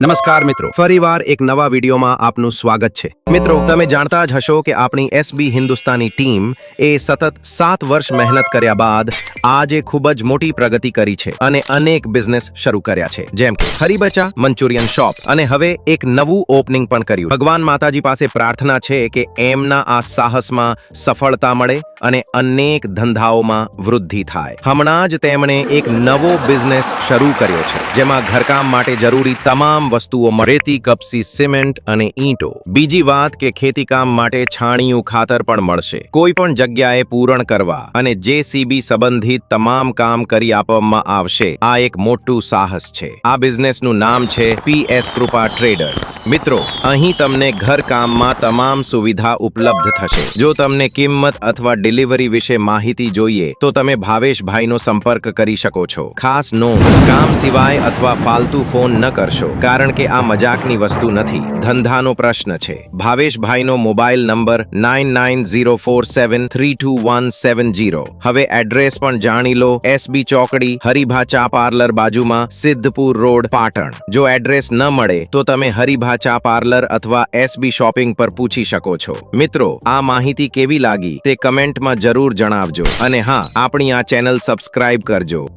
નમસ્કાર મિત્રો, ફરીવાર એક નવા વિડીયોમાં આપનું સ્વાગત છે. મિત્રો, તમે જાણતા જ હશો કે આપણી એસબી હિન્દુસ્તાની ટીમ એ સતત સાત વર્ષ મહેનત કર્યા બાદ આજે ખૂબ જ મોટી પ્રગતિ કરી છે અને અનેક બિઝનેસ શરૂ કર્યા છે. જેમ કે હરિબચા, મંચુરિયન શોપ અને હવે એક નવું ઓપનિંગ પણ કર્યું. ભગવાન માતાજી પાસે પ્રાર્થના છે કે એમના આ સાહસમાં સફળતા મળે અને અનેક ધંધાઓમાં વૃદ્ધિ થાય. હમણાં જ તેમણે એક નવો બિઝનેસ શરૂ કર્યો છે, જેમાં ઘરકામ માટે જરૂરી તમામ વસ્તુઓ મળે. રેતી, કપસી, સિમેન્ટ અને ઈંટો. બીજી વાત કે ખેતીકામ માટે છાણિયું ખાતર પણ મળશે. કોઈ પણ જગ્યાએ પૂરણ કરવા અને જેસીબી સંબંધિત તમામ કામ કરી આપવામાં આવશે. આ એક મોટું સાહસ છે. આ બિઝનેસનું નામ છે પીએસ કૃપા ટ્રેડર્સ. મિત્રો, અહીં તમને ઘરકામમાં તમામ સુવિધા ઉપલબ્ધ થશે. જો તમને કિંમત અથવા ડિલિવરી વિશે માહિતી જોઈએ, તો તમે ભાવેશભાઈનો સંપર્ક કરી શકો છો. ખાસ નોંધ, કામ સિવાય અથવા ફાલતુ ફોન ન કરશો. કારણ કે આ મજાકની વસ્તુ નથી. ધંધાનો પ્રશ્ન છે. ભાવેશભાઈનો mobile number nine nine zero four seven three two one seven zero હવે એડ્રેસ પણ જાણી લો. એસબી ચોકડી હરિભા ચા પાર્લર બાજુમાં, સિદ્ધપુર રોડ, પાટણ. જો એડ્રેસ ન મળે, તો તમે હરિભા ચા પાર્લર અથવા એસબી શોપિંગ પર પૂછી શકો છો. મિત્રો, આ માહિતી કેવી લાગી, તે કમેન્ટમાં જરૂર જણાવજો. અને હા, આપણી આ ચેનલ સબસ્ક્રાઇબ કરજો.